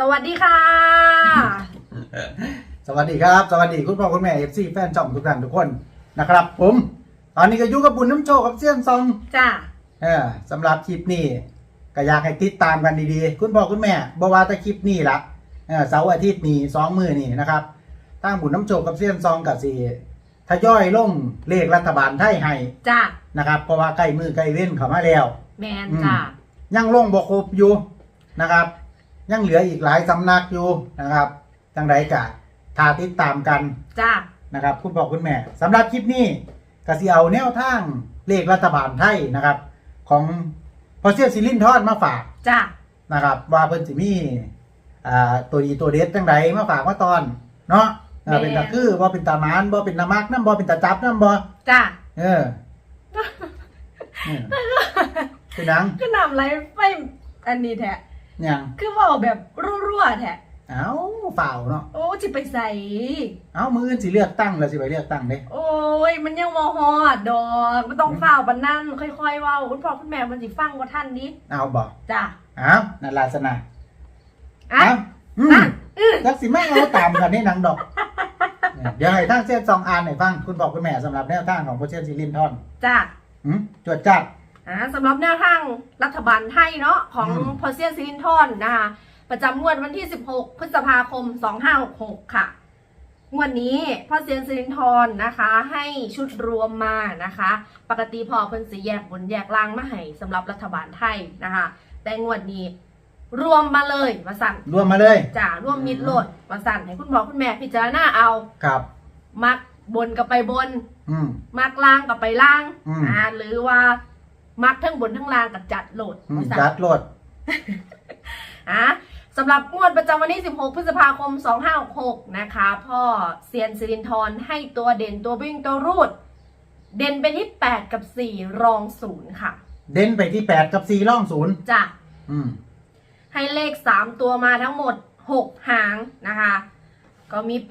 สวัสดีค่ะ สวัสดีครับ สวัสดีคุณพ่อคุณแม่เอฟซีแฟนช่องทุกท่านทุกคนนะครับ ผม ตอนนี้ก็อยู่กับบุญน้ำโชคกับเซียนซองจ้าเออสำหรับคลิปนี้ก็อยากให้ติดตามกันดีๆ คุณพ่อคุณแม่บว่าแต่คลิปนี้ละเออเสาร์อาทิตย์นี้สองมือนี่นะครับทางบุญน้ำโชคกับเซียนซองกับสีทยอยลงเลขรัฐบาลไทยให้จ้านะครับเพราะว่าใกล้มือใกล้เว้นเข้ามาแล้ว แมนจ้ายังลงบกครบอยู่นะครับ ยังเหลืออีกหลายสำนักอยู่นะครับจังไดกะทาติดตามกันจ้านะครับ คุณพ่อคุณแม่สำหรับคลิปนี้ก็สิเอาแนวทางเลขรัฐบาลไทยนะครับ ของพอเซียซิลินทอนมาฝากจ้านะครับ ว่าเพิ่นสิมีอ่าตัวดีตัวเด็ดจังไดมาฝากมาตอน เนาะเออเป็นตาคือบ่เป็นตามานบ่เป็นตามักน้ำบ่เป็นตาจับน้ำบ่จ้าเออเออเป็นหยังก็นำไรไปอันนี้แท้ห ยังคือบอกแบบรั่วๆแท้เอ้าเปล่าเนาะโอ้จิไปใส่ เอ้ามืออื่นสิเลือกตั้งแล้วสิไปเลือกตั้งเด้โอ้ย มันยังมอฮอดดอกไม่ต้องฝ้าวบันนั่นค่อยๆเว่าคุณพ่อคุณแม่มันสิฟังว่าท่านนี้เอาบ่จ้าเอ้านั่นลาสนาอะเอ้าอืมนั่นอือจักสิไม่เอาตามกันนี่นังดอก เดี๋ยวให้ทางเส้นซองอ่านให้ฟังคุณบอกคุณแม่สำหรับแนวทางของโพเชนซิลินทอนจ้าหืมจวดจัด อ่าสำหรับแนวทางรัฐบาลไทยเนาะของอืมพอเซียนซิลินทอนนะคะประจำงวดวันที่ 16 พฤษภาคม 2566 ค่ะ งวดนี้พ่อเซียนซิลินทอนนะคะ ให้ชุดรวมมานะคะ ปกติพอเพิ่นสิแยกบนแยกล่างมาให้สำหรับรัฐบาลไทยนะคะ แต่งวดนี้ รวมมาเลยมาสั่นรวมมาเลยจ้ารวมมิดโหลดมาสั่นให้คุณพ่อคุณแม่พิจารณาเอา ครับมักบนกับไปบน อืมมักล่างกับไปล่าง อืม อ่าหรือว่า มักทั้งบนทั้งล่างกับจัดโหลดอืมว่าซั่นจัดโหลด อะสำหรับงวดประจำวันที่ 16 พฤษภาคม 2566 นะคะ พ่อเซียนสิรินทรให้ตัวเด่นตัววิ่งตัวรูด เด่นไปที่ 8 กับ 4 รองศูนย์ค่ะเด่นไปที่แปดกับสี่ล่องศูนย์จ้ะ อืม ให้เลข 3 ตัวมาทั้งหมด 6 หางนะคะ ก็มี 805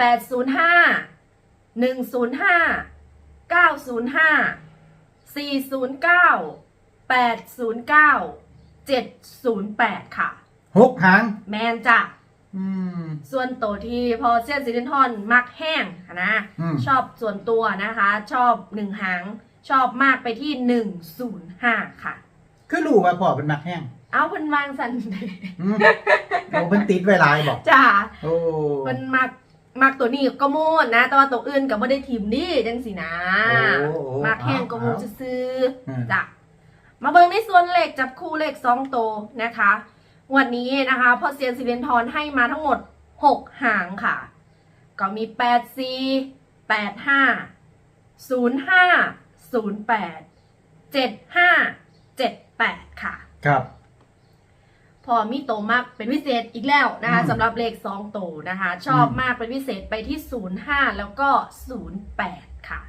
105 905 409 809 708 ค่ะ หกหาง แมนจ้ะ อืม ส่วนตัวที่พอเซียนซิลินทอนมักแห้งนะ อืม ชอบส่วนตัวนะคะ ชอบหนึ่งหาง ชอบมากไปที่หนึ่งศูนย์ห้าค่ะ คือรู้ว่าพ่อเป็นนักแห้งเอาเพิ่นวางสันอืมโอ้เป็นติดไว้หลายบอก จ้าโอ้เพิ่นมักมักตัวนี้ก็มูนนะ แต่ว่าตัวอื่นก็ไม่ได้ทีมดีจังสินะ โอ้โอ้มักแห้งก็มูนเอาซื้ออืมๆจ้ะ มาเบิ่งในส่วนเลขจับคู่เลขสองตัวนะคะ วันนี้นะคะพอเซียนซิลินทอนให้มาทั้งหมดหกหางค่ะ ก็มีแปดสี่แปดห้าศูนย์ห้าศูนย์แปดเจ็ดห้าเจ็ดแปดค่ะ ครับ พอมีโตมากเป็นพิเศษอีกแล้วนะคะอืมสำหรับเลขสองโตนะคะ ชอบมากเป็นพิเศษไปที่ศูนย์ห้าแล้วก็ศูนย์แปดค่ะอืม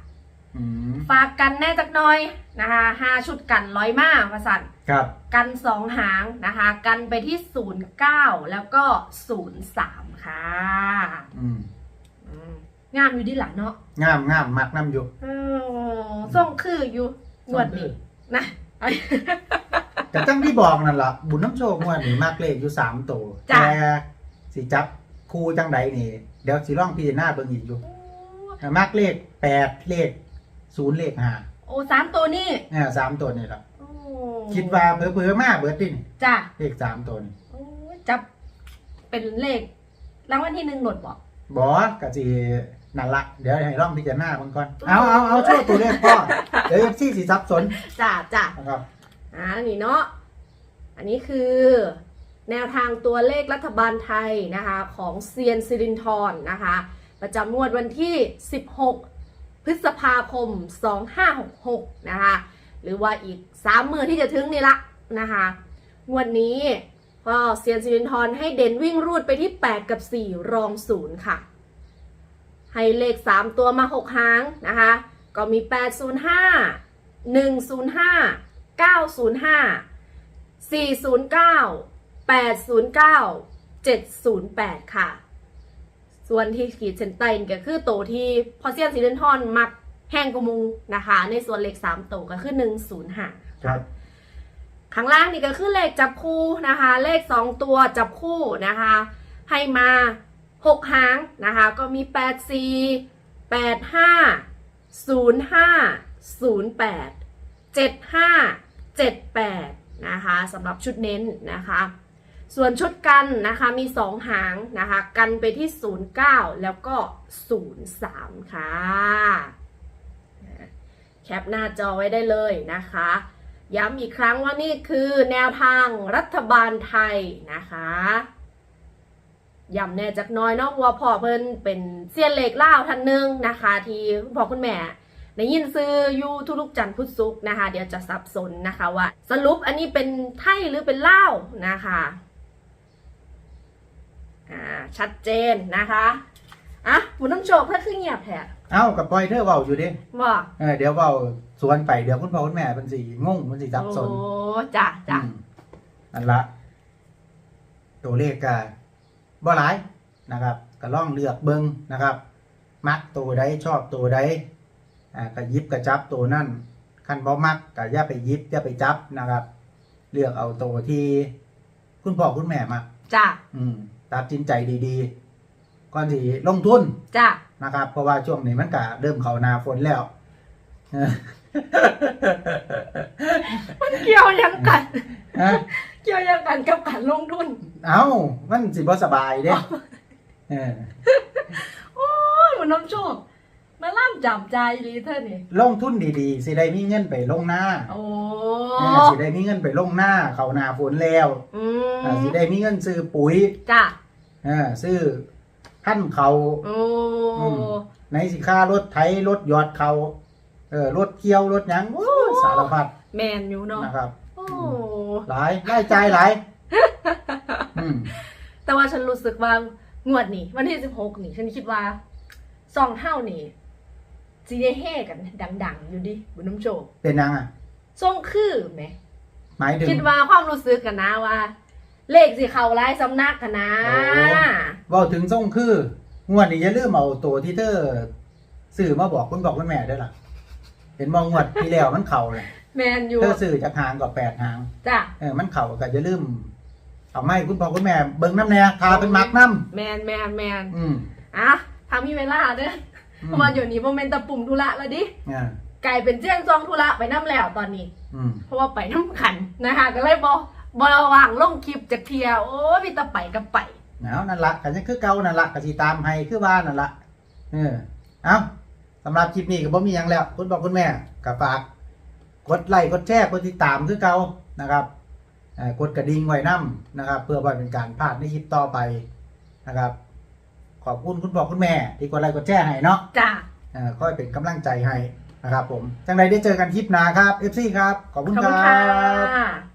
ฝากกันแน่จักหน้อยนะคะห้าชุดกันร้อยมามาสั่นครับ กันสองหางนะคะ กันไปที่ศูนย์เก้าแล้วก็ศูนย์สามค่ะอืมอืมงามอยู่ดีหล่ะเนาะงามงามมักน้ำอยู่เออส่งคืออยู่งวดนี้นะแต่จังที่บอกนั่นล่ะบุญน้ำโชคงวดนี่มากเลขอยู่สามตัวจ้ะแต่สิจับคู่จังใดนี่ เดี๋ยวสิล่องพิจารณาเบิ่งอีกอยู่มากเลขแปดเลข ศูนย์เลขห้าโอ้สามตัวนี่เนี่ยสามตัวนี่แหละโอ้คิดว่าเผลอๆมากเบิดดินจ้ะเลขสามตัวนี่โอ้จับเป็นเลขรางวัลที่หนึ่งหลดบอกบอกกะสินั่นละเดี๋ยวให้ล่องพิจารณาเบิ่งก่อนเอาเอาเอาช่วยตัวเลขพ่อเดี๋ยวซี่สิสับสนจ้ะจ้ะนะครับอ่านี่เนาะอันนี้คือ แนวทางตัวเลขรัฐบาลไทยนะคะ ของเซียนซิรินทรนะคะ ประจำงวดวันที่ 16 พฤษภาคม 2566 นะคะ หรือว่าอีก 3 มือที่จะถึงนี่ละนะคะงวดนนี้ก็เซียนซิรินทรให้เด่นวิ่งรูดไปที่ 8 กับ 4 รอง 0 ค่ะ ให้เลข 3 ตัวมา 6 หางนะคะ ก็มี 805 105 905 409 809 708 ค่ะ ส่วนที่ขีดเส้นใต้นี่ก็คือโตวที่พอเซียนซีเดนทอนมักแห้งกว่ามูนะคะ ในส่วนเลข3โตวก็คือ105ครับข้างล่างนี่ก็คือเลขจับคู่นะคะ เลข2ตัวจับคู่นะคะ ให้มาหกหางนะคะ ก็มี8 4 8 5 0 5 0 8 7 5 7 8นะคะสำหรับชุดเน้นนะคะ ส่วนชุดกันนะคะมี 2 หางนะคะ กันไปที่ 09 แล้วก็ 03 ค่ะ แคปหน้าจอไว้ได้เลยนะคะ ย้ำอีกครั้งว่านี่คือแนวทางรัฐบาลไทยนะคะย้ำแน่จักน้อยเนาะว่าพ่อเพิ่นเป็นเซียนเหล็กเล่าท่านหนึ่งนะคะ ที่คุณพ่อคุณแม่ได้ยินซื้ออยู่ทุกจันทร์พุทธศุกร์นะคะ เดี๋ยวจะสับสนนะคะว่า สรุปอันนี้เป็นไทยหรือเป็นเล่านะคะ อ่าชัดเจนนะคะอะคุณน้ำโชคถ้าขึ้นเงียบแท้เอ้ากับปล่อยเธอเว้าอยู่เดิว่าเออเดี๋ยวเว้าสวนไปเดี๋ยวคุณพ่อคุณแม่เป็นสิงงมันสิสับสนโอ้จ้ะจ้ะอืมนั่นละตัวเลขก็บ่หลายนะครับก็ล่องเลือกเบิ่งนะครับ มักตัวใดชอบตัวใดอ่าก็หยิบก็จับตัวนั่นคันบ่มักก็อย่าไปหยิบอย่าไปจับนะครับ เลือกเอาตัวที่ คุณพ่อคุณแม่มักจ้ะอืม ตัดสินใจดีๆก่อนที่ลงทุนจ้ะนะครับ เพราะว่าช่วงนี้มันก็เริ่มเข้าหนาฝนแล้วเออมันเกี่ยวยังกัน ฮะเกี่ยวยังกันกับการลงทุน เอ้ามันสิบ่สบายเด้เออโอ้ยมันน้ำโชคมาล่ำจำใจรีเธอนี่ลงทุนดีๆ สิได้มีเงินไปลงหน้าโอ้เออสิได้มีเงินไปลงหน้า เข้าหน้าฝนแล้วอืเออมสิได้มีเงินซื้อปุ๋ย จ้ะ เออซื้อพันธุ์เขาโอ้อืมในสิค่ารถไถรถหยอดเขาเออรถเกี่ยวรถหยังโอ้ยสารพัดแมนอยู่เนาะนะครับโอ้หลายรายจ่ายหลายอืมแต่ว่าฉันรู้สึกว่างวดนี้วันที่สิบหกนี่ ฉันคิดว่าซองเท่านี่จีได้เฮกัน ดัง ๆ อยู่ดิบุญน้ำโชคเป็นยังอะทรงคือไหมหมายถึงคิดว่าความรู้สึกกันนะว่า เลขสิเขาไล่สำนักกันนะโอ้เว่าถึงส่งคืองวดนี้อย่าลืมเอาตัวที่เธอสื่อมาบอกคุณบอกคุณแม่ด้วยล่ะ เห็นมองงวดที่แล้วมันเข่าเลยแมนอยู่เธอสื่อจากหางกับแปดหางจ้ะเออมันเข่าก็อย่าลืมเอาไม่คุณพ่อคุณแม่เบิ่งน้ำแน่ทาเป็นมักน้แมนแมนแมนำอืมอะทำมีเวลาเด้ออืเพมราะว่าเดี๋ยวนี้โมเมนต์ตะปุ่มธุระแล้วดิอ่าไก่เป็นเจี้ยนซองธุระไปน้ำแล้วตอนนี้ อืมเพราะว่าไปน้ำขันนะคะก็เลยบอ บอวางลงคลิปจากเทียโอ้ยมีแตะไปกับไป เอานั่นละกันยังคือเก่านั่นละกสิตามให้คือบ้านนั่นละเออเอาสำหรับคลิปนี้ก็บ่มีหยังแล้ว คุณบอกคุณแม่ก็ฝากกดไลค์กดแชร์กดติดตามคือเก่านะครับเอ่อกดกระดิ่งไว้นํนะครับ เพื่อว่าเป็นการพลาดในคลิปต่อไปนะครับ ขอบคุณคุณบอกคุณแม่ ที่กดไลค์กดแชร์ให้เนาะจ้ะเอ่อค่อยเป็นกำลังใจให้นะครับ ผมจังไรได้เจอกันคลิปหน้าครับ FC ครับขอบคุณขอบคคุณรัค่บะ